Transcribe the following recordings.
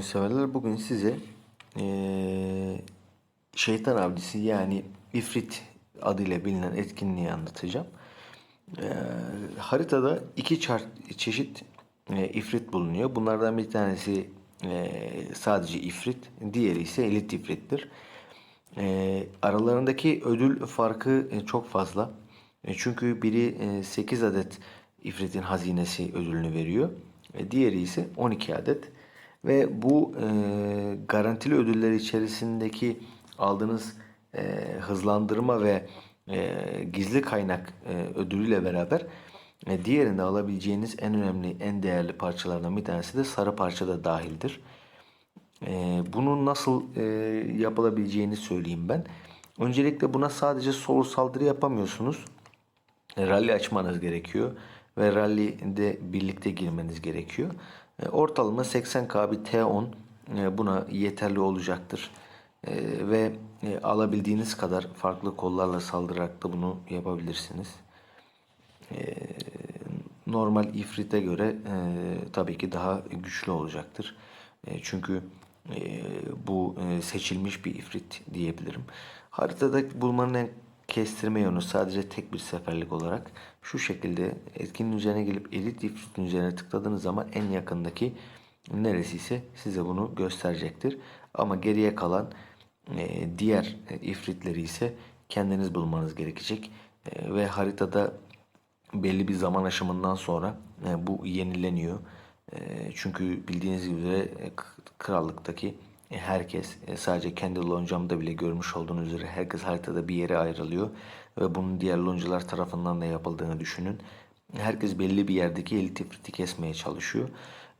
severler. Bugün size eee, şeytan avcısı yani ifrit adıyla bilinen etkinliği anlatacağım. Eee, haritada iki çar- çeşit eee, ifrit bulunuyor. Bunlardan bir tanesi eee, sadece ifrit, diğeri ise elit ifrittir. Eee, aralarındaki ödül farkı e, çok fazla. E, çünkü biri e, 8 adet ifritin hazinesi ödülünü veriyor. E, diğeri ise 12 adet. Ve bu e, garantili ödüller içerisindeki aldığınız e, hızlandırma ve e, gizli kaynak e, ödülüyle beraber e, diğerinde alabileceğiniz en önemli, en değerli parçalardan bir tanesi de sarı parça da dahildir. Ee, bunun nasıl e, yapılabileceğini söyleyeyim ben. Öncelikle buna sadece solo saldırı yapamıyorsunuz. E, Rally açmanız gerekiyor ve rally'de birlikte girmeniz gerekiyor. E, Ortalama 80k bir T10 e, buna yeterli olacaktır. E, Ve e, alabildiğiniz kadar farklı kollarla saldırarak da bunu yapabilirsiniz normal ifrite göre tabii ki daha güçlü olacaktır. Çünkü bu seçilmiş bir ifrit diyebilirim. Haritada bulmanın en kestirme yönü sadece tek bir seferlik olarak şu şekilde etkinin üzerine gelip elit ifritin üzerine tıkladığınız zaman en yakındaki neresi ise size bunu gösterecektir. Ama geriye kalan e, diğer ifritleri ise kendiniz bulmanız gerekecek. E, ve haritada belli bir zaman aşımından sonra e, bu yenileniyor. E, çünkü bildiğiniz üzere e, krallıktaki herkes e, sadece kendi loncamda bile görmüş olduğunuz üzere herkes haritada bir yere ayrılıyor ve bunun diğer loncalar tarafından da yapıldığını düşünün. Herkes belli bir yerdeki elit ifriti kesmeye çalışıyor.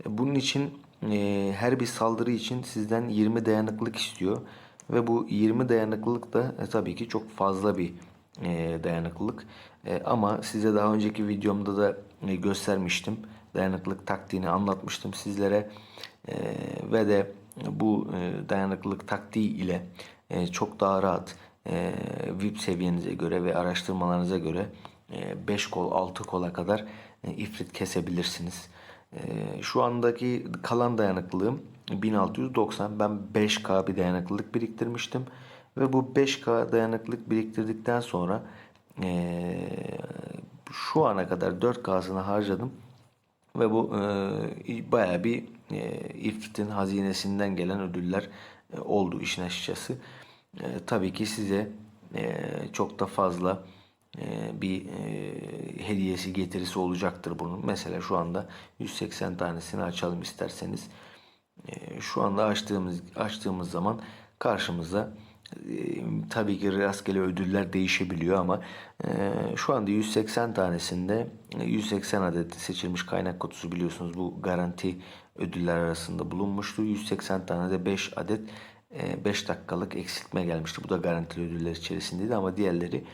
E, Bunun için e, her bir saldırı için sizden 20 dayanıklılık istiyor ve bu 20 dayanıklılık da e, tabii ki çok fazla bir e, dayanıklılık. E, ama size daha önceki videomda da e, göstermiştim. Dayanıklılık taktiğini anlatmıştım sizlere. E, ve de bu e, dayanıklılık taktiği ile e, çok daha rahat e, VIP seviyenize göre ve araştırmalarınıza göre 5 kol 6 kola kadar ifrit kesebilirsiniz. Şu andaki kalan dayanıklılığım 1690. Ben 5K bir dayanıklılık biriktirmiştim. Ve bu 5K dayanıklılık biriktirdikten sonra şu ana kadar 4K'sını harcadım. Ve bu e, bayağı bir e, İFRIT'in hazinesinden gelen ödüller e, oldu işin açıkçası. E, tabii ki size e, çok da fazla e, bir e, hediyesi getirisi olacaktır bunun. Mesela şu anda 180 tanesini açalım isterseniz. E, şu anda açtığımız açtığımız zaman karşımıza tabii ki rastgele ödüller değişebiliyor ama e, şu anda 180 tanesinde e, 180 adet seçilmiş kaynak kutusu biliyorsunuz bu garanti ödüller arasında bulunmuştu. 180 tane de 5 adet e, 5 dakikalık eksiltme gelmişti. Bu da garantili ödüller içerisindeydi ama diğerleri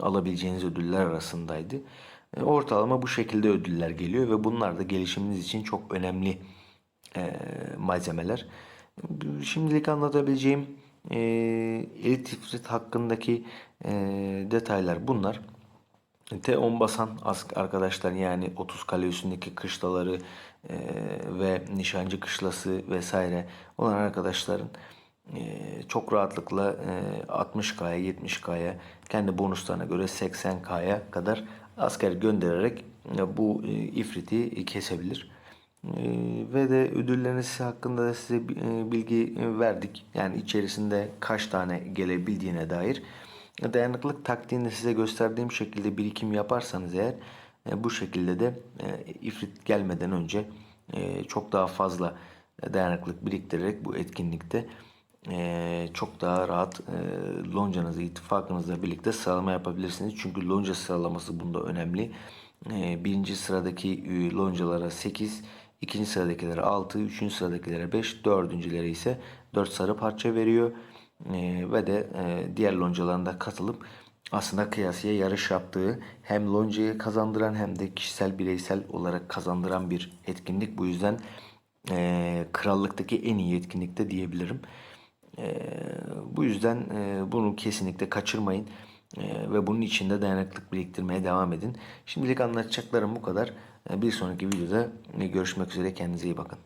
alabileceğiniz ödüller arasındaydı. E, Ortalama bu şekilde ödüller geliyor ve bunlar da gelişiminiz için çok önemli e, malzemeler. Şimdilik anlatabileceğim e, elit ifrit hakkındaki e, detaylar bunlar. T10 basan as- arkadaşlar yani 30 kale üstündeki kışlaları e, ve nişancı kışlası vesaire olan arkadaşların e, çok rahatlıkla e, 60K'ya 70K'ya kendi bonuslarına göre 80K'ya kadar asker göndererek e, bu e, ifriti kesebilir. E, ve de ödülleriniz hakkında da size e, bilgi e, verdik. Yani içerisinde kaç tane gelebildiğine dair. Dayanıklılık taktiğini size gösterdiğim şekilde birikim yaparsanız eğer e, bu şekilde de ifrit gelmeden önce çok daha fazla dayanıklılık biriktirerek bu etkinlikte çok daha rahat loncanızı ittifakınızla birlikte sıralama yapabilirsiniz. Çünkü lonca sıralaması bunda önemli. Birinci sıradaki loncalara 8, ikinci sıradakilere 6, üçüncü sıradakilere 5, dördüncülere ise 4 sarı parça veriyor. E, ve de e, diğer loncalarında katılıp aslında kıyasıya yarış yaptığı hem loncayı kazandıran hem de kişisel bireysel olarak kazandıran bir etkinlik. Bu yüzden e, krallıktaki en iyi etkinlik de diyebilirim. E, bu yüzden e, bunu kesinlikle kaçırmayın. E, ve bunun içinde dayanıklılık biriktirmeye devam edin. Şimdilik anlatacaklarım bu kadar. E, bir sonraki videoda görüşmek üzere. Kendinize iyi bakın.